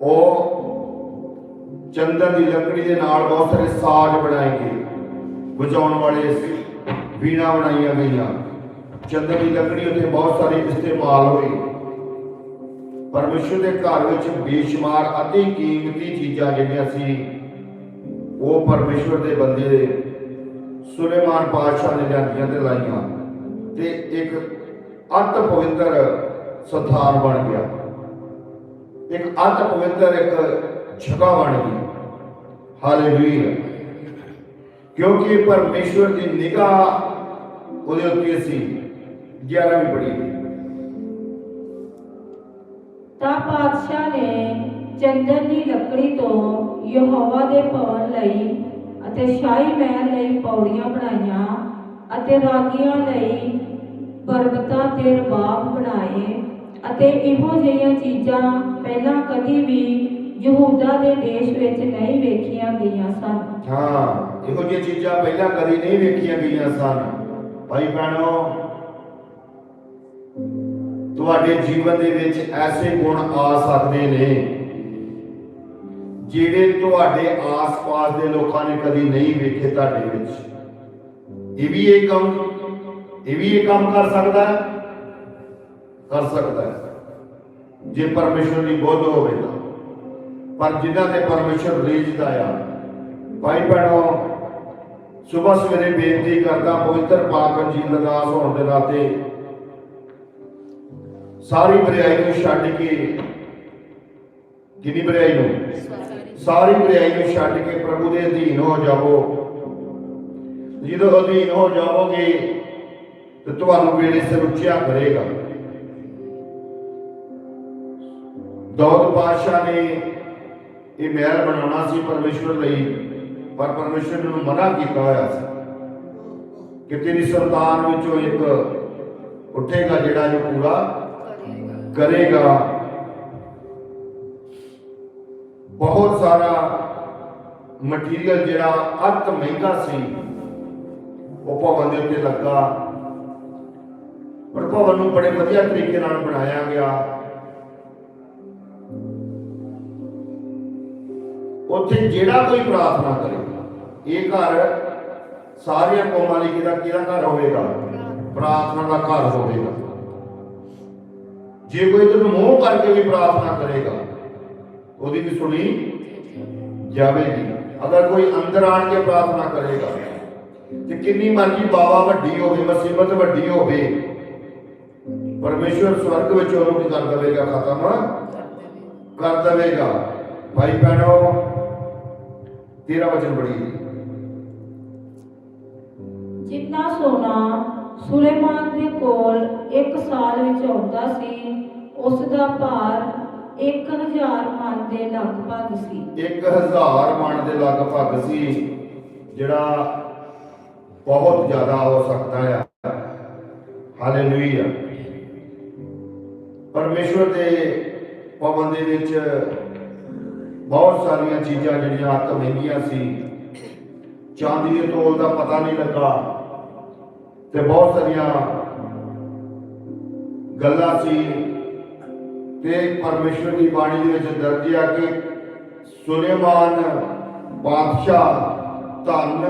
ਉਹ ਚੰਦਨ ਦੀ ਲੱਕੜੀ ਦੇ ਨਾਲ ਬਹੁਤ ਸਾਰੇ ਸਾਜ਼ ਬਣਾਏ ਗਏ, ਵਜਾਉਣ ਵਾਲੇ ਵੀਣਾ ਬਣਾਈਆਂ ਗਈਆਂ। ਚੰਦਨ ਦੀ ਲੱਕੜੀ ਉੱਤੇ ਬਹੁਤ ਸਾਰੀ ਇਸਤੇਮਾਲ ਹੋਈ ਪਰਮੇਸ਼ਰ ਦੇ ਘਰ ਵਿੱਚ ਬੇਸ਼ੁਮਾਰ ਅਤੀ ਕੀਮਤੀ ਚੀਜ਼ਾਂ ਜਿਹੜੀਆਂ ਸੀ, ਉਹ ਪਰਮੇਸ਼ਰ ਦੇ ਬੰਦੇ ਸੁਲੇਮਾਨ ਪਾਤਸ਼ਾਹ ਨੇ ਲਿਆਂਦੀਆਂ ਤੇ ਲਾਈਆਂ ਤੇ ਇੱਕ ਅਤ ਪਵਿੱਤਰ ਸਥਾਨ ਬਣ ਗਿਆ। ਇੱਕ ਅਤ ਪਵਿੱਤਰ ਇੱਕ ਜਗ੍ਹਾ ਬਣ ਗਈ। ਹਾਲੇਲੂਇਆ। ਕਿਉਂਕਿ ਪਰਮੇਸ਼ਰ ਦੀ ਨਿਗਾਹ ਉਹਦੇ ਉੱਤੇ ਸੀ। 11ਵੀਂ ਪੜੀ ਤਾਂ ਪਾਤਸ਼ਾਹ ਨੇ ਚੰਦਨ ਦੀ ਲੱਕੜੀ ਤੋਂ ਯਹੋਵਾ ਦੇ ਭਵਨ ਲਈ ਅਤੇ ਸ਼ਾਹੀ ਮਹਿਲ ਲਈ ਪੌੜੀਆਂ ਬਣਾਈਆਂ ਅਤੇ ਰਾਗੀਆਂ ਲਈ ਬਰਬਤਾ ਤੇ ਰਬਾਬ ਬਣਾਏ ਅਤੇ ਇਹੋ ਜਿਹੀਆਂ ਚੀਜ਼ਾਂ ਪਹਿਲਾਂ ਕਦੀ ਵੀ ਯਹੂਦਾ ਦੇ ਦੇਸ਼ ਵਿੱਚ ਨਹੀਂ ਵੇਖੀਆਂ ਗਈਆਂ ਸਨ। ਹਾਂ ਇਹੋ ਜਿਹੀਆਂ ਚੀਜ਼ਾਂ ਪਹਿਲਾਂ ਕਦੀ ਨਹੀਂ ਵੇਖੀਆਂ ਗਈਆਂ ਸਨ। ਭਾਈ ਭੈਣੋ ਤੁਹਾਡੇ ਜੀਵਨ ਦੇ ਵਿੱਚ ਐਸੇ ਗੁਣ ਆ ਸਕਦੇ ਨੇ ਜਿਹੜੇ ਤੁਹਾਡੇ ਆਸ-ਪਾਸ ਦੇ ਲੋਕਾਂ ਨੇ ਕਦੀ ਨਹੀਂ ਵੇਖੇ ਤੁਹਾਡੇ ਵਿੱਚ। ਇਹ ਵੀ ਇਹ ਕੰਮ, ਇਹ ਵੀ ਇਹ ਕੰਮ ਕਰ ਸਕਦਾ ਹੈ? ਕਰ ਸਕਦਾ ਹੈ। ਜੇ ਪਰਮੇਸ਼ਰ ਦੀ ਬੁੱਧ ਹੋਵੇ ਤਾਂ। ਪਰ ਜਿਨ੍ਹਾਂ ਤੇ ਪਰਮੇਸ਼ਰ ਰੀਝਦਾ ਆ, ਭਾਈ ਭੈਣੋ ਸਵੇਰ ਸਵੇਰੇ ਬੇਨਤੀ ਕਰਦਾ, ਪਵਿੱਤਰ ਪਾਕ ਅੰਜੀਲ ਅਰਦਾਸ ਹੋਣ ਦੇ ਨਾਤੇ ਸਾਰੀ ਬੁਰਾਈ ਨੂੰ ਛੱਡ ਕੇ ਕਿੰਨੀ ਬੁਰਾਈ ਨੂੰ? ਸਾਰੀ ਬੁਰਾਈ ਨੂੰ ਛੱਡ ਕੇ ਪ੍ਰਭੂ ਦੇ ਅਧੀਨ ਹੋ ਜਾਵੋ। ਜਦੋਂ ਅਧੀਨ ਹੋ ਜਾਵੋਗੇ, ਤੇ ਤੁਹਾਨੂੰ ਵੇਲੇ ਸਿਰ ਉੱਚਿਆ ਕਰੇਗਾ। ਦੌਦ ਪਾਤਸ਼ਾਹ ਨੇ ਇਹ ਮਹਿਲ ਬਣਾਉਣਾ ਸੀ ਪਰਮੇਸ਼ਵਰ ਲਈ, ਪਰ ਪਰਮੇਸ਼ਵਰ ਨੇ ਮਨਾ ਕੀਤਾ ਹੋਇਆ ਸੀ ਕਿ ਤੇਰੀ ਸੰਤਾਨ ਵਿੱਚੋਂ ਇੱਕ ਉੱਠੇਗਾ ਜਿਹੜਾ ਇਹ ਪੂਰਾ ਕਰੇਗਾ। ਬਹੁਤ ਸਾਰਾ ਮਟੀਰੀਅਲ ਜਿਹੜਾ ਅਤ ਮਹਿੰਗਾ ਸੀ, ਉਹ ਭਵਨ ਦੇ ਉੱਤੇ ਲੱਗਾ। ਪਰ ਭਵਨ ਨੂੰ ਬੜੇ ਵਧੀਆ ਤਰੀਕੇ ਨਾਲ ਬਣਾਇਆ ਗਿਆ। ਉੱਥੇ ਜਿਹੜਾ ਕੋਈ ਪ੍ਰਾਰਥਨਾ ਕਰੇ, ਇਹ ਘਰ ਸਾਰੀਆਂ ਕੌਮਾਂ ਲਈ ਕਿਹਦਾ ਕਿਹਦਾ ਘਰ ਹੋਵੇਗਾ? ਪ੍ਰਾਰਥਨਾ ਦਾ ਘਰ ਹੋਵੇਗਾ। ਜੇ ਕੋਈ ਤੈਨੂੰ ਮੂੰਹ ਕਰਕੇ ਵੀ ਪ੍ਰਾਰਥਨਾ ਕਰੇਗਾ, ਉਹਦੀ ਵੀ ਸੁਣੀ ਜਾਵੇਗੀ। ਅਗਰ ਕੋਈ ਅੰਦਰ ਆਣ ਕੇ ਪ੍ਰਾਰਥਨਾ ਕਰੇਗਾ, ਤੇ ਕਿੰਨੀ ਮਰਜ਼ੀ ਬਾਬਾ ਵੱਡੀ ਹੋਵੇ, ਮੁਸੀਬਤ ਵੱਡੀ ਹੋਵੇ, ਪਰਮੇਸ਼ਵਰ ਸਵਰਗ ਵਿੱਚ ਉਹਨੂੰ ਕੀ ਕਰ ਦੇਵੇਗਾ? ਖਤਮ ਕਰ ਦੇਵੇਗਾ। ਭਾਈ ਭੈਣੋ, ਤੇਰਾ ਵਚਨ ਬੜੀ ਜਿੰਨਾ ਸੋਨਾ ਸੁਲੇਮਾਨ ਦੇ ਕੋਲ ਇੱਕ ਸਾਲ ਵਿੱਚ ਆਉਂਦਾ ਸੀ ਉਸ ਦਾ ਭਾਰ 1000 ਮਣ ਦੇ ਲਗਭਗ ਸੀ। 1000 ਮਣ ਦੇ ਲਗਭਗ ਸੀ, ਜਿਹੜਾ ਬਹੁਤ ਜ਼ਿਆਦਾ ਹੋ ਸਕਦਾ ਹੈ ਹਾਲੇਲੂਇਆ। ਪਰਮੇਸ਼ਵਰ ਦੇ ਪਵਨ ਦੇ ਵਿੱਚ ਬਹੁਤ ਸਾਰੀਆਂ ਚੀਜ਼ਾਂ ਜਿਹੜੀਆਂ ਹੱਥ ਮਹਿੰਗੀਆਂ ਸੀ, ਚਾਂਦੀ ਦੇ ਤੋਲ ਦਾ ਪਤਾ ਨਹੀਂ ਲੱਗਾ। ਤੇ ਬਹੁਤ ਸਾਰੀਆਂ ਗੱਲਾਂ ਸੀ ਤੇ ਪਰਮੇਸ਼ਵਰ ਦੀ ਬਾਣੀ ਦੇ ਵਿੱਚ ਦਰਜ ਆ ਕਿ ਸੁਲੇਮਾਨ ਬਾਦਸ਼ਾਹ ਧਨ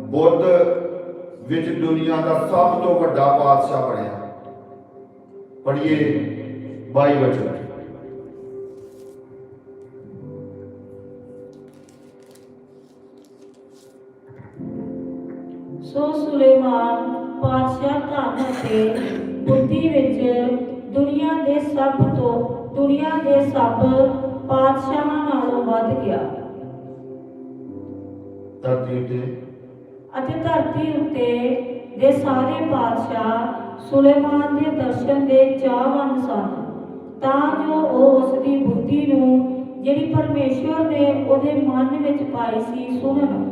ਬੁੱਧ ਵਿੱਚ ਦੁਨੀਆ ਦਾ ਸਭ ਤੋਂ ਵੱਡਾ ਬਾਦਸ਼ਾਹ ਬਣਿਆ। ਪੜ੍ਹੀਏ 22 ਵਚਨ। ਅਤੇ ਬੁੱਧੀ ਵਿੱਚ ਦੁਨੀਆ ਦੇ ਸਭ ਤੋਂ ਦੁਨੀਆ ਦੇ ਸਭ ਪਾਤਸ਼ਾਹਾਂ ਨਾਲੋਂ ਵੱਧ ਗਿਆ। ਧਰਤੀ ਉੱਤੇ? ਅਤੇ ਧਰਤੀ ਉੱਤੇ ਦੇ ਸਾਰੇ ਬਾਦਸ਼ਾਹ ਸੁਲੇਮਾਨ ਦੇ ਦਰਸ਼ਨ ਦੇ ਚਾਹਵਾਨ ਸਨ। ਤਾਂ ਜੋ ਉਹ ਉਸ ਦੀ ਬੁੱਧੀ ਨੂੰ ਜਿਹੜੀ ਪਰਮੇਸ਼ਵਰ ਨੇ ਉਹਦੇ ਮਨ ਵਿੱਚ ਪਾਈ ਸੀ ਸੁਣਨ।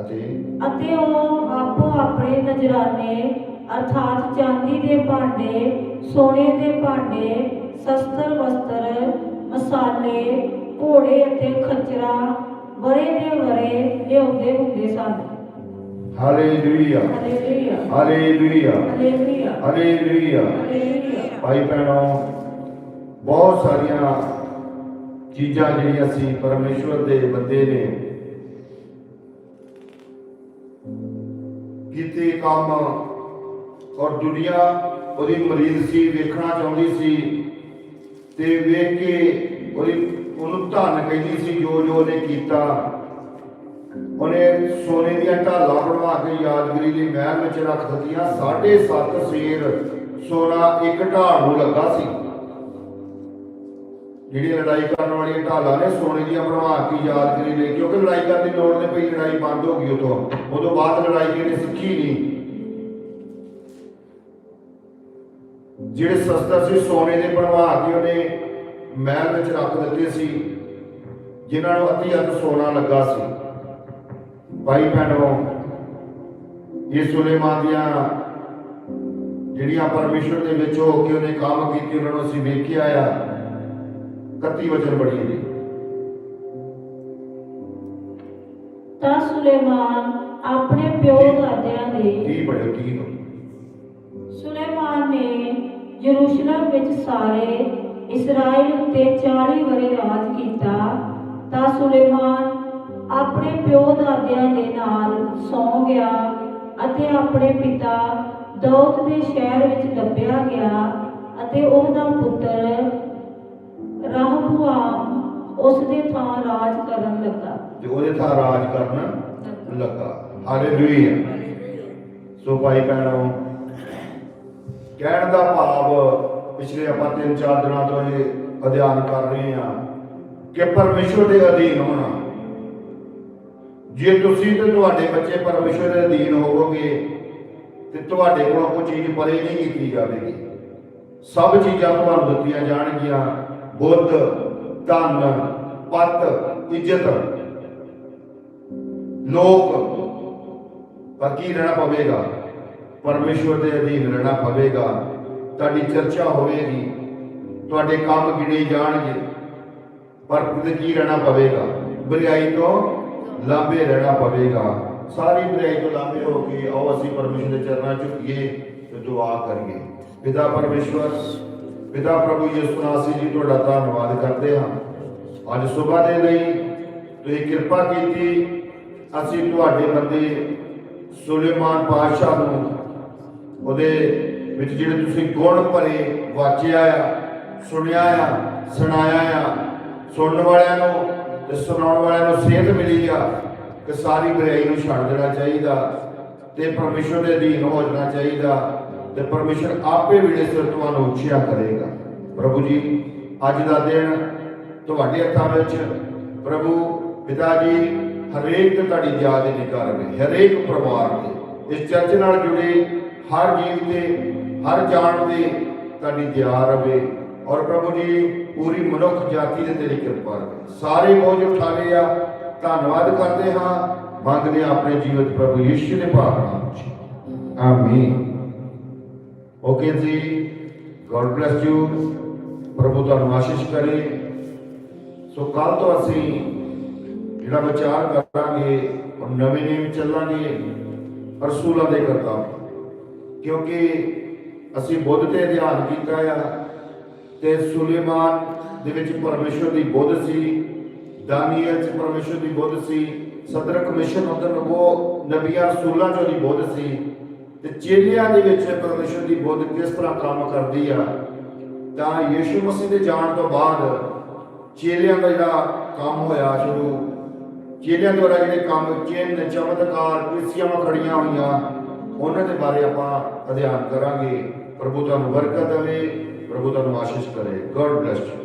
ਅਤੇ? ਅਤੇ ਉਹ ਆਪੋ ਆਪਣੇ ਨਜਰਾਨੇ ਅਰਥਾਤ ਚਾਂਦੀ ਦੇ ਭਾਂਡੇ ਸੋਨੇ ਦੇ ਭਾਂਡੇ ਸ਼ਸਤਰ ਵਸਤਰ ਮਸਾਲੇ ਘੋੜੇ ਅਤੇ ਖੱਚਰਾਂ ਵਰੇ ਦੇ ਵਰੇ ਲਿਆਉਂਦੇ ਹੁੰਦੇ ਸਨ। Hallelujah. Hallelujah. Hallelujah. Hallelujah. Hallelujah. Hallelujah. ਭਾਈ ਭੈਣੋ ਬਹੁਤ ਸਾਰੀਆਂ ਚੀਜ਼ਾਂ ਜਿਹੜੀਆਂ ਸੀ ਪਰਮੇਸ਼ਵਰ ਦੇ ਬੰਦੇ ਨੇ ਕੀਤੇ ਕੰਮ ਔਰ ਦੁਨੀਆ ਉਹਦੀ ਮਰੀਜ਼ ਸੀ, ਵੇਖਣਾ ਚਾਹੁੰਦੀ ਸੀ ਤੇ ਵੇਖ ਕੇ ਉਹਦੀ, ਉਹਨੂੰ ਧੰਨ ਕਹਿੰਦੀ ਸੀ, ਜੋ ਜੋ ਉਹਨੇ ਕੀਤਾ। ਉਹਨੇ ਸੋਨੇ ਦੀਆਂ ਢਾਲਾਂ ਬਣਵਾ ਕੇ ਯਾਦਗਰੀ ਲਈ ਮਹਿਲ ਵਿੱਚ ਰੱਖ ਦਿੱਤੀਆਂ। 7.5 ਸੇਰ ਸੋਨਾ ਇੱਕ ਢਾਲ ਨੂੰ ਲੱਗਾ ਸੀ। ਜਿਹੜੀ ਲੜਾਈ ਕਰਨ ਵਾਲੀਆਂ ਢਾਲਾਂ ਨੇ ਸੋਨੇ ਦੀਆਂ ਬਣਵਾ ਕੇ ਯਾਦਗਰੀ ਲਈ, ਕਿਉਂਕਿ ਲੜਾਈ ਕਰਨ ਦੀ ਲੋੜ ਨਹੀਂ ਪਈ, ਲੜਾਈ ਬੰਦ ਹੋ ਗਈ ਉਤੋਂ ਉਦੋਂ ਬਾਅਦ ਲੜਾਈ ਕਿਹਨੇ ਸਿੱਖੀ ਨਹੀਂ। ਜਿਹੜੇ ਸ਼ਸਤਰ ਸੀ ਸੋਨੇ ਦੇ ਬਣਵਾ ਕੇ ਉਹਨੇ ਮਹਿਲ ਵਿੱਚ ਰੱਖ ਦਿੱਤੇ ਸੀ ਜਿਨ੍ਹਾਂ ਨੂੰ ਅਤੀ ਅਤ ਸੋਨਾ ਲੱਗਾ ਸੀ। ਭਾਈ ਭੈਣੋ ਇਹ ਸੁਲੇਮਾਨ ਦੀਆਂ ਜਿਹੜੀਆਂ ਪਰਮੇਸ਼ਰ ਦੇ ਵਿੱਚ ਹੋ ਕੇ ਉਹਨੇ ਕੰਮ ਕੀਤੇ ਉਹਨਾਂ ਨੂੰ ਅਸੀਂ ਵੇਖਿਆ ਆ। 31 ਵਚਨ ਬੜੀ ਜੀ। ਤਾਂ ਸੁਲੇਮਾਨ ਆਪਣੇ ਪਿਓ ਦਾਦਿਆਂ ਦੇ ਕੀ ਪੜਿਓ ਕੀ ਸੁਲੇਮਾਨ ਨੇ ਯਰੂਸ਼ਲਮ ਵਿੱਚ ਸਾਰੇ ਇਸਰਾਇਲ ਉੱਤੇ 40 ਵਰੇ ਰਾਜ ਕੀਤਾ, ਤਾਂ ਸੁਲੇਮਾਨ ਆਪਣੇ ਪਿਓ ਦਾਦਿਆਂ ਦੇ ਨਾਲ ਸੌ ਗਿਆ ਅਤੇ ਆਪਣੇ ਪਿਤਾ ਦਾਊਦ ਦੇ ਸ਼ਹਿਰ ਵਿੱਚ ਦੱਬਿਆ ਗਿਆ ਅਤੇ ਉਹਦਾ ਪੁੱਤਰ ਰਹਬੁਆਮ ਉਸ ਦੇ ਥਾਂ ਰਾਜ ਕਰਨ ਲੱਗਾ। ਤੇ ਉਹਦੇ ਥਾਂ ਰਾਜ ਕਰਨ ਲੱਗਾ। ਹਾਲੇਲੂਇਆ ਸੋ ਭਾਈ ਭੈਣੋ ਕਹਿਣ ਦਾ ਭਾਵ ਪਿਛਲੇ ਆਪਾਂ ਤਿੰਨ ਚਾਰ ਦਿਨਾਂ ਤੋਂ ਇਹ ਅਧਿਐਨ ਕਰ ਰਹੇ ਹਾਂ ਕਿ ਪਰਮੇਸ਼ਵਰ ਦੇ ਅਧੀਨ ਹੋਣਾ। ਜੇ ਤੁਸੀਂ ਤੇ ਤੁਹਾਡੇ ਬੱਚੇ ਪਰਮੇਸ਼ਵਰ ਦੇ ਅਧੀਨ ਹੋਵੋਗੇ ਤੇ ਤੁਹਾਡੇ ਕੋਲੋਂ ਕੋਈ ਚੀਜ਼ ਪਰੇ ਨਹੀਂ ਕੀਤੀ ਜਾਵੇਗੀ। ਸਭ ਚੀਜ਼ਾਂ ਤੁਹਾਨੂੰ ਦਿੱਤੀਆਂ ਜਾਣਗੀਆਂ। ਬੁੱਧ, ਧਨ, ਪਤ, ਇੱਜ਼ਤ। ਲੋਕ, ਪਰ ਕੀ ਰਹਿਣਾ ਪਵੇਗਾ? ਪਰਮੇਸ਼ਵਰ ਦੇ ਅਧੀਨ ਰਹਿਣਾ ਪਵੇਗਾ। ਤੁਹਾਡੀ ਚਰਚਾ ਹੋਵੇਗੀ। ਤੁਹਾਡੇ ਕੰਮ ਗਿਣੇ ਜਾਣਗੇ। ਪਰ ਤੇ ਕੀ ਰਹਿਣਾ ਪਵੇਗਾ? ਬੁਰਾਈ ਤੋਂ ਲਾਂਭੇ ਰਹਿਣਾ ਪਵੇਗਾ। ਸਾਰੀ ਬੁਰਾਈ ਤੋਂ ਲਾਂਭੇ ਹੋ ਕੇ ਆਓ, ਅਸੀਂ ਪਰਮੇਸ਼ਵਰ ਦੇ ਚਰਨਾਂ 'ਚ ਝੁਕੀਏ ਤੇ ਦੁਆ ਕਰੀਏ। ਪਿਤਾ ਪਰਮੇਸ਼ਵਰ, ਪਿਤਾ ਪ੍ਰਭੂ ਯਿਸੂ ਨਾਸੀ ਜੀ, ਤੁਹਾਡਾ ਧੰਨਵਾਦ ਕਰਦੇ ਹਾਂ। ਅੱਜ ਸਵੇਰ ਦੇ ਲਈ ਤੁਸੀਂ ਕਿਰਪਾ ਕੀਤੀ। ਅਸੀਂ ਤੁਹਾਡੇ ਬੰਦੇ ਸੁਲੇਮਾਨ ਪਾਤਸ਼ਾਹ ਨੂੰ ਉਹਦੇ ਵਿੱਚ ਜਿਹੜੇ ਤੁਸੀਂ ਗੁਣ ਭਰੇ ਵਾਚਿਆ ਆ, ਸੁਣਿਆ ਆ, ਸੁਣਾਇਆ ਆ, ਸੁਣਨ ਵਾਲਿਆਂ ਨੂੰ ਤੇ ਸੁਣਾਉਣ ਵਾਲਿਆਂ ਨੂੰ ਸਿਹਤ ਮਿਲੀ ਆ ਕਿ ਸਾਰੀ ਬੁਰਾਈ ਨੂੰ ਛੱਡ ਦੇਣਾ ਚਾਹੀਦਾ ਤੇ ਪਰਮੇਸ਼ਰ ਦੇ ਅਧੀਨ ਹੋ ਜਾਣਾ ਚਾਹੀਦਾ ਤੇ ਪਰਮੇਸ਼ਰ ਆਪੇ ਵੇਲੇ ਸਿਰ ਤੁਹਾਨੂੰ ਉੱਚਿਆ ਕਰੇਗਾ। ਪ੍ਰਭੂ ਜੀ, ਅੱਜ ਦਾ ਦਿਨ ਤੁਹਾਡੇ ਹੱਥਾਂ ਵਿੱਚ ਪ੍ਰਭੂ, ਪਿਤਾ ਜੀ, ਹਰੇਕ ਤੁਹਾਡੀ ਯਾਦ ਦੀ ਨਿਗਾਹ ਰਵੇ ਹਰੇਕ ਪਰਿਵਾਰ ਦੇ, ਇਸ ਚਰਚ ਨਾਲ ਜੁੜੇ ਹਰ ਜੀਵ ਤੇ, ਹਰ ਜਾਣ ਤੇ ਤੁਹਾਡੀ ਦਇਆ ਰਵੇ ਔਰ ਪ੍ਰਭੂ ਜੀ, ਪੂਰੀ ਮਨੁੱਖ ਜਾਤੀ ਤੇ ਤੇਰੀ ਕਿਰਪਾ ਰਵੇ। ਸਾਰੇ ਬੋਝ ਉਠਾ ਲਏ ਆ, ਧੰਨਵਾਦ ਕਰਦੇ ਹਾਂ, ਮੰਗਦੇ ਹਾਂ ਆਪਣੇ ਜੀਵਨ ਪ੍ਰਭੂ ਯਿਸੂ ਦੇ ਪਾਕ ਨਾਮ ਚ ਆਮੀਨ ਓਕੇ ਜੀ ਗੋਡ ਬlesਸ ਯੂ ਪ੍ਰਭੂ ਤੁਹਾਨੂੰ ਆਸ਼ੀਸ਼ ਕਰੇ। ਸੋ ਕੱਲ ਤੋਂ ਅਸੀਂ ਜਿਹੜਾ ਵਿਚਾਰ ਕਰਾਂਗੇ, ਉਹ ਨਵੇਂ ਨੇਮ ਚੱਲਾਂਗੇ। ਰਸੂਲਾਂ ਦੇ ਕਰਤਾ ਕਿਉਂਕਿ ਅਸੀਂ ਬੁੱਧ ਤੇ ਧਿਆਨ ਕੀਤਾ ਆ ਤੇ ਸੁਲੇਮਾਨ ਦੇ ਵਿੱਚ ਪਰਮੇਸ਼ਰ ਦੀ ਬੁੱਧ ਸੀ ਦਾਨੀਏਲ ਚ ਪਰਮੇਸ਼ਰ ਦੀ ਬੁੱਧ ਸੀ ਸਦਰ ਕਮਿਸ਼ਨ ਉਦੋਂ ਉਹ ਨਬੀਆਂ ਰਸੂਲਾਂ ਚੋਂ ਦੀ ਬੁੱਧ ਸੀ ਤੇ ਚੇਲਿਆਂ ਦੇ ਵਿੱਚ ਪਰਮੇਸ਼ਰ ਦੀ ਬੁੱਧ ਕਿਸ ਤਰ੍ਹਾਂ ਕੰਮ ਕਰਦੀ ਆ? ਤਾਂ ਯੀਸ਼ੂ ਮਸੀਹ ਦੇ ਜਾਣ ਤੋਂ ਬਾਅਦ ਚੇਲਿਆਂ ਦਾ ਜਿਹੜਾ ਕੰਮ ਹੋਇਆ ਸ਼ੁਰੂ, ਚੇਲਿਆਂ ਦੁਆਰਾ ਜਿਹੜੇ ਕੰਮ ਚਿੰਨ ਚਮਤਕਾਰ, ਕ੍ਰਿਸੀਆਂ ਖੜੀਆਂ ਹੋਈਆਂ ਉਹਨਾਂ ਦੇ ਬਾਰੇ ਆਪਾਂ ਅਧਿਐਨ ਕਰਾਂਗੇ। ਪ੍ਰਭੂ ਤੁਹਾਨੂੰ ਬਰਕਤ ਦੇਵੇ, ਪ੍ਰਭੂ ਤੁਹਾਨੂੰ ਆਸ਼ੀਸ਼ ਕਰੇ। God bless